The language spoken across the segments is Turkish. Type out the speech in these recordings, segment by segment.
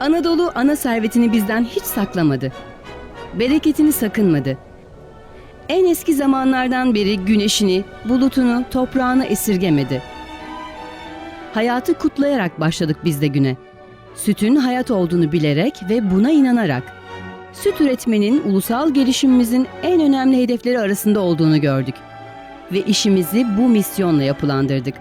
Anadolu ana servetini bizden hiç saklamadı. Bereketini sakınmadı. En eski zamanlardan beri güneşini, bulutunu, toprağını esirgemedi. Hayatı kutlayarak başladık biz de güne. Sütün hayat olduğunu bilerek ve buna inanarak. Süt üretmenin ulusal gelişimimizin en önemli hedefleri arasında olduğunu gördük. Ve işimizi bu misyonla yapılandırdık.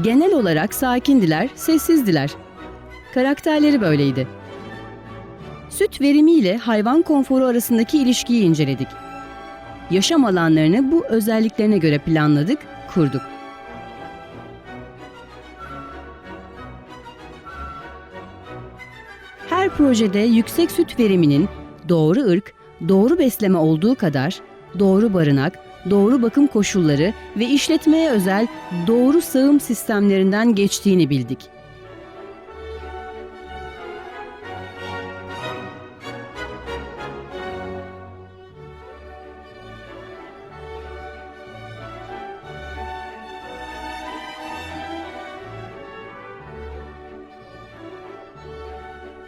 Genel olarak sakindiler, sessizdiler. Karakterleri böyleydi. Süt verimiyle hayvan konforu arasındaki ilişkiyi inceledik. Yaşam alanlarını bu özelliklerine göre planladık, kurduk. Her projede yüksek süt veriminin doğru ırk, doğru besleme olduğu kadar doğru barınak, doğru bakım koşulları ve işletmeye özel doğru sağım sistemlerinden geçtiğini bildik.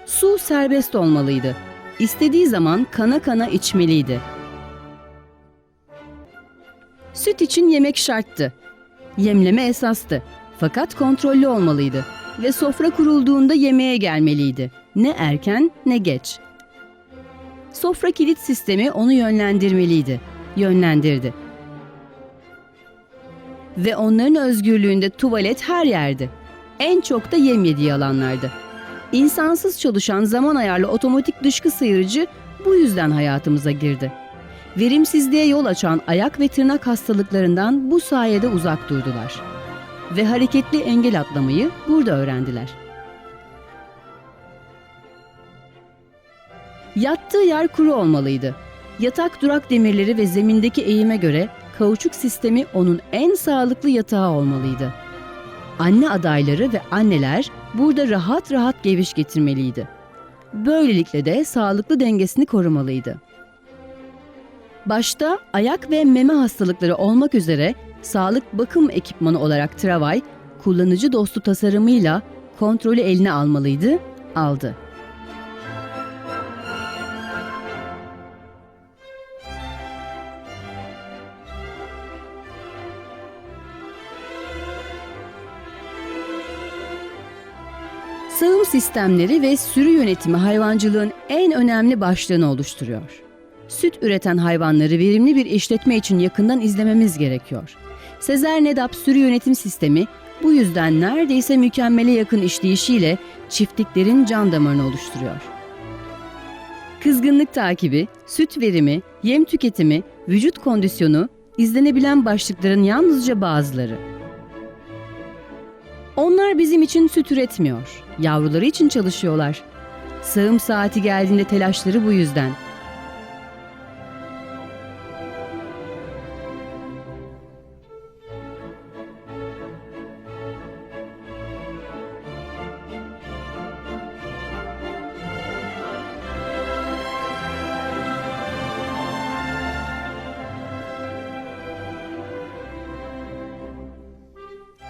Su serbest olmalıydı. İstediği zaman kana kana içmeliydi. Süt için yemek şarttı. Yemleme esastı. Fakat kontrollü olmalıydı ve sofra kurulduğunda yemeğe gelmeliydi. Ne erken ne geç. Sofra kilit sistemi onu yönlendirmeliydi. Yönlendirdi. Ve onların özgürlüğünde tuvalet her yerde. En çok da yem yediği alanlardı. İnsansız çalışan zaman ayarlı otomatik dışkı sıyırıcı bu yüzden hayatımıza girdi. Verimsizliğe yol açan ayak ve tırnak hastalıklarından bu sayede uzak durdular. Ve hareketli engel atlamayı burada öğrendiler. Yattığı yer kuru olmalıydı. Yatak durak demirleri ve zemindeki eğime göre kauçuk sistemi onun en sağlıklı yatağı olmalıydı. Anne adayları ve anneler burada rahat rahat geviş getirmeliydi. Böylelikle de sağlıklı dengesini korumalıydı. Başta ayak ve meme hastalıkları olmak üzere sağlık bakım ekipmanı olarak Travay, kullanıcı dostu tasarımıyla kontrolü eline almalıydı, aldı. Sağım sistemleri ve sürü yönetimi hayvancılığın en önemli başlığını oluşturuyor. Süt üreten hayvanları verimli bir işletme için yakından izlememiz gerekiyor. Sezer Nedap sürü yönetim sistemi bu yüzden neredeyse mükemmele yakın işleyişiyle çiftliklerin can damarını oluşturuyor. Kızgınlık takibi, süt verimi, yem tüketimi, vücut kondisyonu izlenebilen başlıkların yalnızca bazıları. Onlar bizim için süt üretmiyor, yavruları için çalışıyorlar. Sağım saati geldiğinde telaşları bu yüzden.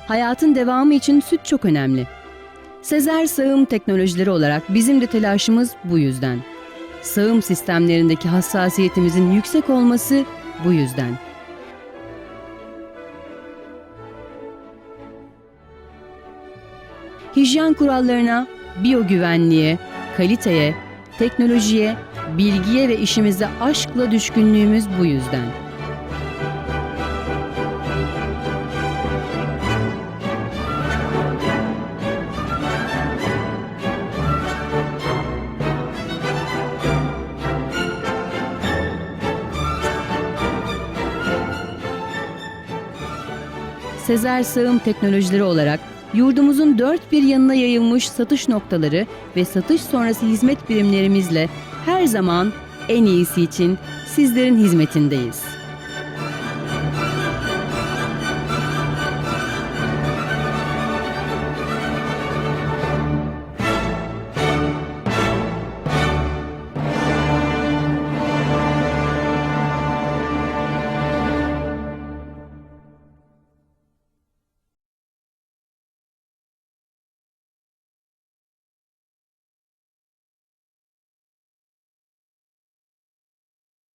Hayatın devamı için süt çok önemli. Sezer sağım teknolojileri olarak bizim de telaşımız bu yüzden. Sağım sistemlerindeki hassasiyetimizin yüksek olması bu yüzden. Hijyen kurallarına, biyogüvenliğe, kaliteye, teknolojiye, bilgiye ve işimize aşkla düşkünlüğümüz bu yüzden. Sezer Sağım Teknolojileri olarak yurdumuzun dört bir yanına yayılmış satış noktaları ve satış sonrası hizmet birimlerimizle her zaman en iyisi için sizlerin hizmetindeyiz.